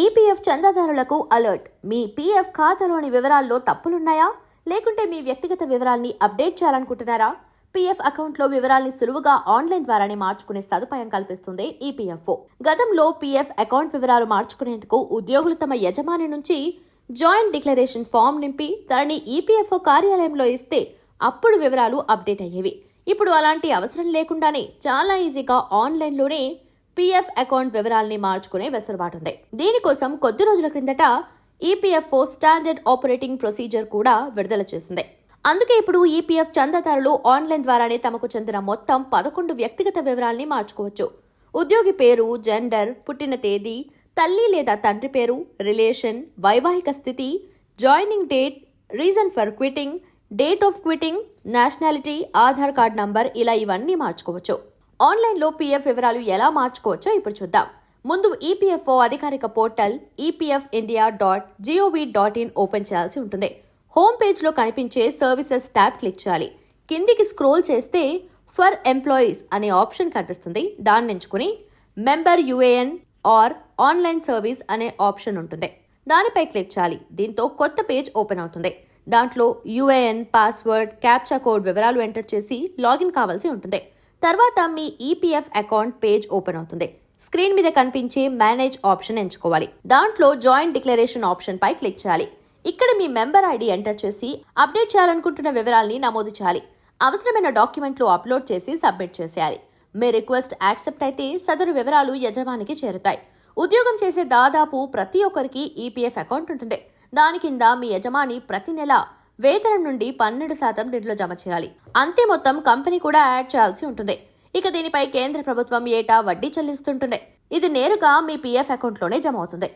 EPF చందాదారులకు alert. మీ PF ఖాతాలోని వివరాల్లో తప్పులున్నాయా? లేకుంటే మీ వ్యక్తిగత వివరాల్ని అప్డేట్ చేయాలనుకుంటున్నారా? పీఎఫ్ అకౌంట్లో వివరాల్ని సులువుగా ఆన్లైన్ ద్వారానే మార్చుకునే సదుపాయం కల్పిస్తుంది ఈపీఎఫ్ఓ. గతంలో పీఎఫ్ అకౌంట్ వివరాలు మార్చుకునేందుకు ఉద్యోగులు తమ యజమాని నుంచి జాయింట్ డిక్లరేషన్ ఫామ్ నింపి దానిని ఈపీఎఫ్ఓ కార్యాలయంలో ఇస్తే అప్పుడు వివరాలు అప్డేట్ అయ్యేవి. ఇప్పుడు అలాంటి అవసరం లేకుండానే చాలా ఈజీగా ఆన్లైన్లోనే పీఎఫ్ అకౌంట్ వివరాల్ని మార్చుకునే వెసులుబాటు ఉంది దీనికోసం కొద్ది రోజుల క్రిందట ఈపీఎఫ్ఓ స్టాండర్డ్ ఆపరేటింగ్ ప్రొసీజర్ కూడా విడుదల చేసింది. అందుకే ఇప్పుడు ఈపీఎఫ్ చందాదారులు ఆన్లైన్ ద్వారానే తమకు చెందిన మొత్తం పదకొండు వ్యక్తిగత వివరాల్ని మార్చుకోవచ్చు. ఉద్యోగి పేరు జెండర్ పుట్టిన తేదీ తల్లి లేదా తండ్రి పేరు రిలేషన్ వైవాహిక స్థితి joining date reason for quitting date of quitting nationality Aadhaar card number ఇలా ఇవన్నీ మార్చుకోవచ్చు. ఆన్లైన్లో పీఎఫ్ వివరాలు ఎలా మార్చుకోవచ్చో ఇప్పుడు చూద్దాం. ముందు ఈపీఎఫ్ఓ అధికారిక portal EPF India dot G O V dot in open చేయాల్సి ఉంటుంది. హోమ్ పేజ్లో కనిపించే సర్వీసెస్ ట్యాబ్ క్లిక్ చేయాలి. కిందికి స్క్రోల్ చేస్తే ఫర్ ఎంప్లాయీస్ అనే ఆప్షన్ కనిపిస్తుంది. దాన్ని ఎంచుకుని member UAN or online service అనే ఆప్షన్ ఉంటుంది. దానిపై క్లిక్ చేయాలి. దీంతో కొత్త పేజ్ ఓపెన్ అవుతుంది. దాంట్లో యుఏఎన్ పాస్వర్డ్ క్యాప్చా కోడ్ వివరాలు ఎంటర్ చేసి లాగిన్ కావాల్సి ఉంటుంది. తర్వాత మీ ఈపీఎఫ్ అకౌంట్ పేజ్ ఓపెన్ అవుతుంది. స్క్రీన్ మీద కనిపించే మేనేజ్ ఆప్షన్ ఎంచుకోవాలి. దాంట్లో జాయింట్ డిక్లరేషన్ ఆప్షన్ పై క్లిక్ చేయాలి. ఇక్కడ మీ మెంబర్ ఐడి ఎంటర్ చేసి అప్డేట్ చేయాలనుకుంటున్న వివరాల్ని నమోదు చేయాలి. అవసరమైన డాక్యుమెంట్లు అప్లోడ్ చేసి సబ్మిట్ చేసేయాలి. మీ రిక్వెస్ట్ యాక్సెప్ట్ అయితే సదరు వివరాలు యజమానికి చేరుతాయి. ఉద్యోగం చేసే దాదాపు ప్రతి ఒక్కరికి ఈపీఎఫ్ అకౌంట్ ఉంటుంది. దాని కింద మీ యజమాని ప్రతి నెల వేతనం నుండి పన్నెండు శాతం దీంట్లో జమ చేయాలి. అంతే మొత్తం కంపెనీ కూడా యాడ్ చేయాల్సి ఉంటుంది. ఇక దీనిపై కేంద్ర ప్రభుత్వం ఏటా వడ్డీ చెల్లిస్తుంటుంది ఇది నేరుగా మీ పీఎఫ్ అకౌంట్లోనే జమ అవుతుంది.